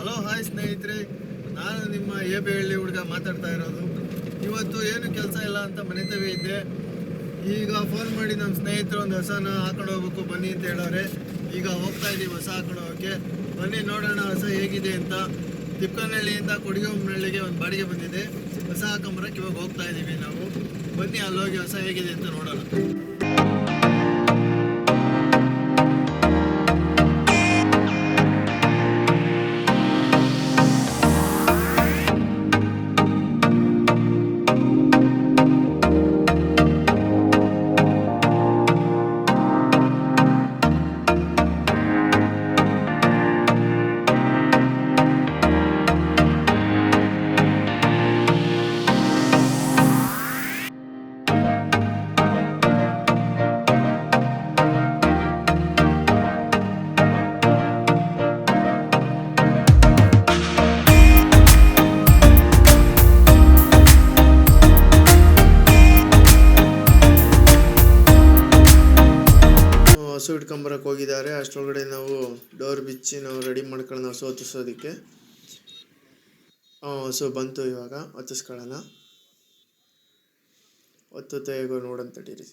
Hello, hi ಸ್ನೇಹಿತರೆ. ನಾನು ನಿಮ್ಮ ಎ ಬಿ ಹಳ್ಳಿ ಹುಡುಗ ಮಾತಾಡ್ತಾ ಇರೋದು. ಇವತ್ತು ಏನು ಕೆಲಸ ಇಲ್ಲ ಅಂತ ಮನೆತವಿ ಇದ್ದೆ ಈಗ ಫೋನ್ ಮಾಡಿ ನಮ್ಮ ಸ್ನೇಹಿತರು ಒಂದು ಹೊಸನ ಹಾಕೊಂಡು ಹೋಗ್ಬೇಕು, ಬನ್ನಿ ಅಂತ ಹೇಳೋರೆ ಈಗ ಹೋಗ್ತಾ ಇದ್ದೀವಿ ಹೊಸ ಹಾಕೊಂಡು ಹೋಗೋಕ್ಕೆ. ಬನ್ನಿ ನೋಡೋಣ ಹೊಸ ಹೇಗಿದೆ ಅಂತ. ತಿಪ್ಪನಹಳ್ಳಿಯಿಂದ ಕೊಡಿಗೊಂಬನಹಳ್ಳಿಗೆ ಒಂದು ಬಾಡಿಗೆ ಬಂದಿದೆ. ಹೊಸ ಹಾಕೊಂಬರಕ್ಕೆ ಇವಾಗ ಹೋಗ್ತಾ ಇದ್ದೀವಿ ನಾವು. ಬನ್ನಿ ಅಲ್ಲೋಗಿ ಹೊಸ ಹೇಗಿದೆ ಅಂತ ನೋಡೋಣ. ಹಸು ಇಟ್ಕೊಂಬರಕ್ಕೆ ಹೋಗಿದ್ದಾರೆ. ಅಷ್ಟರೊಳಗಡೆ ನಾವು ಡೋರ್ ಬಿಚ್ಚಿ ನಾವು ರೆಡಿ ಮಾಡ್ಕೊಳ್ಳೋಣ ಹಸು ಹತ್ತಿಸೋದಕ್ಕೆ. ಹಸು ಬಂತು ಇವಾಗ. ಹತ್ತಿಸ್ಕೊಳ್ಳೋಣ. ಹೊತ್ತು ಹೇಗೋ ನೋಡಂತ ಟೀರಿ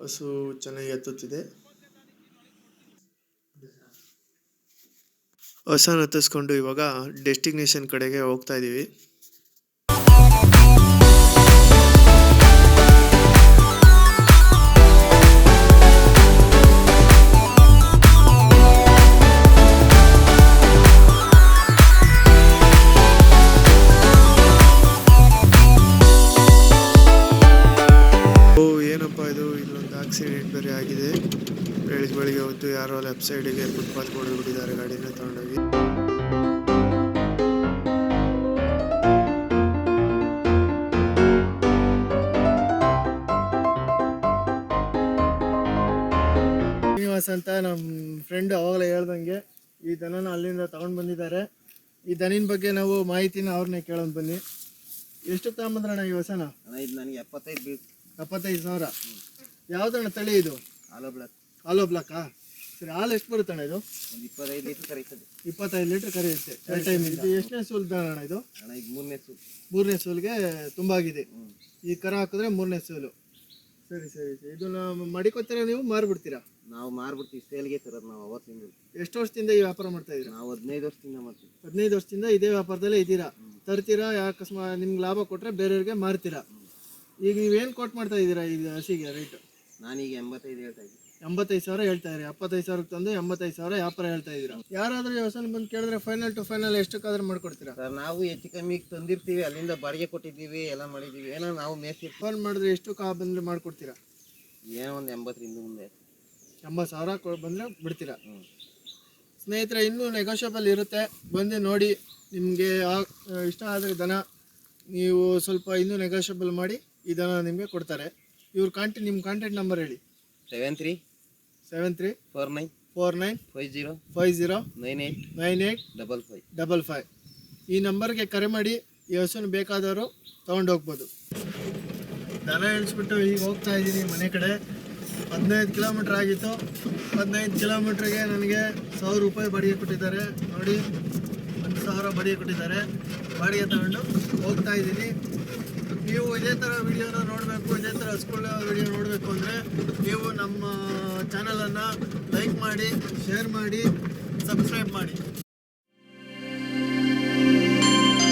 ಹಸು ಚೆನ್ನಾಗಿ ಹತ್ತುತ್ತಿದೆ. ಹಸನ ಹತ್ತಿಸ್ಕೊಂಡು ಇವಾಗ ಡೆಸ್ಟಿನೇಷನ್ ಕಡೆಗೆ ಹೋಗ್ತಾ ಇದ್ದೀವಿ ಆಕ್ಸಿಡೆಂಟ್ ಬೇರೆ ಆಗಿದೆ. ಬೆಳಿಗ್ಗೆ ಬೆಳಿಗ್ಗೆ ಹೊತ್ತು ಯಾರೋ ಲೆಫ್ಟ್ ಸೈಡಿಗೆ ಫುಟ್ಪಾತ್ ಕೊಡಿಬಿಟ್ಟಿದ್ದಾರೆ ಬಿಟ್ಟಿದ್ದಾರೆ. ಗಾಡಿನ ತಗೊಂಡೋಗಿ. ಶ್ರೀನಿವಾಸ್ ಅಂತ ನಮ್ಮ ಫ್ರೆಂಡ್ ಅವಾಗಲೇ ಹೇಳ್ದಂಗೆ ಈ ದನನ ಅಲ್ಲಿಂದ ತಗೊಂಡು ಬಂದಿದ್ದಾರೆ. ಈ ದನಿನ ಬಗ್ಗೆ ನಾವು ಮಾಹಿತಿನ ಅವ್ರನ್ನೇ ಕೇಳೋಣ ಬನ್ನಿ. ಎಷ್ಟು ತಗೊಂಬಂದ್ರಣ್ಣ ಈ ಹೊಸನ? ಇದು ನನಗೆ ಎಪ್ಪತ್ತೈದು ಎಪ್ಪತ್ತೈದು ಸಾವಿರ. ಯಾವ್ದಣ್ಣ ತಳಿ ಇದು? ಆಲೋ ಬ್ಲಾಕ್ ಆಲೋ ಬ್ಲಾಕಾ ಸರಿ ಹಾಲು ಎಷ್ಟು ಬರುತ್ತಣ್ಣ ಇದು? ಒಂದು ಇಪ್ಪತ್ತೈದು ಲೀಟ್ರ್ ಕರೀತದೆ. ಇಪ್ಪತ್ತೈದು ಲೀಟ್ರ್ ಕರೆಯುತ್ತೆ. ಟೈಮ್ ಇದು ಎಷ್ಟನೇ ಸೂಲ್ ಅಣ್ಣ ಇದು? ಅಣ್ಣ ಇದು ಮೂರನೇ ಸೂಲ್. ಮೂರನೇ ಸೂಲ್ಗೆ ತುಂಬಾಗಿದೆ ಆಗಿದೆ. ಈ ಕರ ಹಾಕಿದ್ರೆ ಮೂರನೇ ಸೂಲು. ಸರಿ ಸರಿ ಸರಿ. ಇದನ್ನ ಮಡಿಕೋತೀರಾ ನೀವು ಮಾರ್ಬಿಡ್ತೀರಾ? ನಾವು ಮಾರ್ಬಿಡ್ತೀವಿ ಸೇಲ್ಗೆ ತರೋದು ನಾವು ಅವತ್ತಿಂದ. ಎಷ್ಟು ವರ್ಷದಿಂದ ಈ ವ್ಯಾಪಾರ ಮಾಡ್ತಾ ಇದ್ದೀರಾ? ನಾವು ಹದಿನೈದು ವರ್ಷದಿಂದ ಮಾಡ್ತೀವಿ. ಹದಿನೈದು ವರ್ಷದಿಂದ ಇದೇ ವ್ಯಾಪಾರದಲ್ಲೇ ಇದ್ದೀರಾ? ತರ್ತೀರಾ ಅಕಸ್ಮಾತ್ ನಿಮ್ಗೆ ಲಾಭ ಕೊಟ್ಟರೆ ಬೇರೆಯವ್ರಿಗೆ ಮಾರ್ತೀರಾ? ಈಗ ನೀವೇನು ಕೊಟ್ಟು ಮಾಡ್ತಾ ಇದ್ದೀರಾ ಈಗ ಹಸಿಗೆ ರೇಟ್ ನಾನೀಗ ಎಂಬತ್ತೈದು ಹೇಳ್ತಾ ಇದ್ದೀನಿ. ಎಂಬತ್ತೈದು ಸಾವಿರ ಹೇಳ್ತಾ ಇದ್ದೀರಿ? ಎಪ್ಪತ್ತೈದು ಸಾವಿರಕ್ಕೆ ತಂದು ಎಂಬತ್ತೈದು ಸಾವಿರ ವ್ಯಾಪಾರ ಹೇಳ್ತಾ ಇದ್ದೀರಾ? ಯಾರಾದರೂ ವ್ಯವಸಾಯ ಬಂದು ಕೇಳಿದ್ರೆ ಫೈನಲ್ ಟು ಫೈನಲ್ ಎಷ್ಟಕ್ಕಾದ್ರೂ ಮಾಡ್ಕೊಡ್ತೀರಾ? ಸರ್ ನಾವು ಹೆಚ್ಚು ಕಮ್ಮಿಗೆ ತಂದಿರ್ತೀವಿ ಅಲ್ಲಿಂದ ಬಾಡಿಗೆ ಕೊಟ್ಟಿದ್ದೀವಿ ಎಲ್ಲ ಮಾಡಿದ್ದೀವಿ. ಏನೋ ನಾವು ಮೇಯ್ತಿರ್ತೀವಿ ಫೋನ್ ಮಾಡಿದ್ರೆ ಎಷ್ಟು ಕಾ ಬಂದರೆ ಮಾಡ್ಕೊಡ್ತೀರಾ? ಏನೋ ಒಂದು ಎಂಬತ್ತರಿಂದ ಮುಂದೆ. ಎಂಬತ್ತು ಸಾವಿರ ಕೊ ಬಂದರೆ ಬಿಡ್ತೀರಾ? ಸ್ನೇಹಿತರೆ ಇನ್ನೂ ನೆಗೋಷಿಯಬಲ್ ಇರುತ್ತೆ. ಬಂದು ನೋಡಿ ನಿಮಗೆ ಇಷ್ಟ ಆದರೆ ದನ ನೀವು ಸ್ವಲ್ಪ ಇನ್ನೂ ನೆಗೋಷಿಯಬಲ್ ಮಾಡಿ ಈ ದನ ನಿಮಗೆ ಕೊಡ್ತಾರೆ. ಇವ್ರ ಕಾಂಟ್ಯಾಕ್ಟ್ ನಿಮ್ಮ ಕಾಂಟ್ಯಾಕ್ಟ್ ನಂಬರ್ ಹೇಳಿ. Seven three seven three four nine four nine five zero five zero nine eight nine eight double five double five ಈ ನಂಬರ್ಗೆ ಕರೆ ಮಾಡಿ ಈ ಹಸುನ ಬೇಕಾದವರು ತೊಗೊಂಡು ಹೋಗ್ಬೋದು. ದನ ಇಳಿಸ್ಬಿಟ್ಟು ಈಗ ಹೋಗ್ತಾ ಇದ್ದೀನಿ ಮನೆ ಕಡೆ. ಹದಿನೈದು ಕಿಲೋಮೀಟ್ರ್ ಆಗಿತ್ತು. ಹದಿನೈದು ಕಿಲೋಮೀಟ್ರಿಗೆ ನನಗೆ ಸಾವಿರ ರೂಪಾಯಿ ಬಾಡಿಗೆ ಕೊಟ್ಟಿದ್ದಾರೆ. ನೋಡಿ ಒಂದು ಸಾವಿರ ಬಾಡಿಗೆ ಕೊಟ್ಟಿದ್ದಾರೆ. ಬಾಡಿಗೆ ತಗೊಂಡು ಹೋಗ್ತಾ ಇದ್ದೀನಿ. ನೀವು ಇದೇ ಥರ ವಿಡಿಯೋನ ನೋಡಬೇಕು, ಇದೇ ಥರ ಸ್ಕೂಲ್ ವಿಡಿಯೋ ನೋಡಬೇಕು ಅಂದರೆ ನೀವು ನಮ್ಮ ಚಾನಲನ್ನು ಲೈಕ್ ಮಾಡಿ ಶೇರ್ ಮಾಡಿ ಸಬ್ಸ್ಕ್ರೈಬ್ ಮಾಡಿ.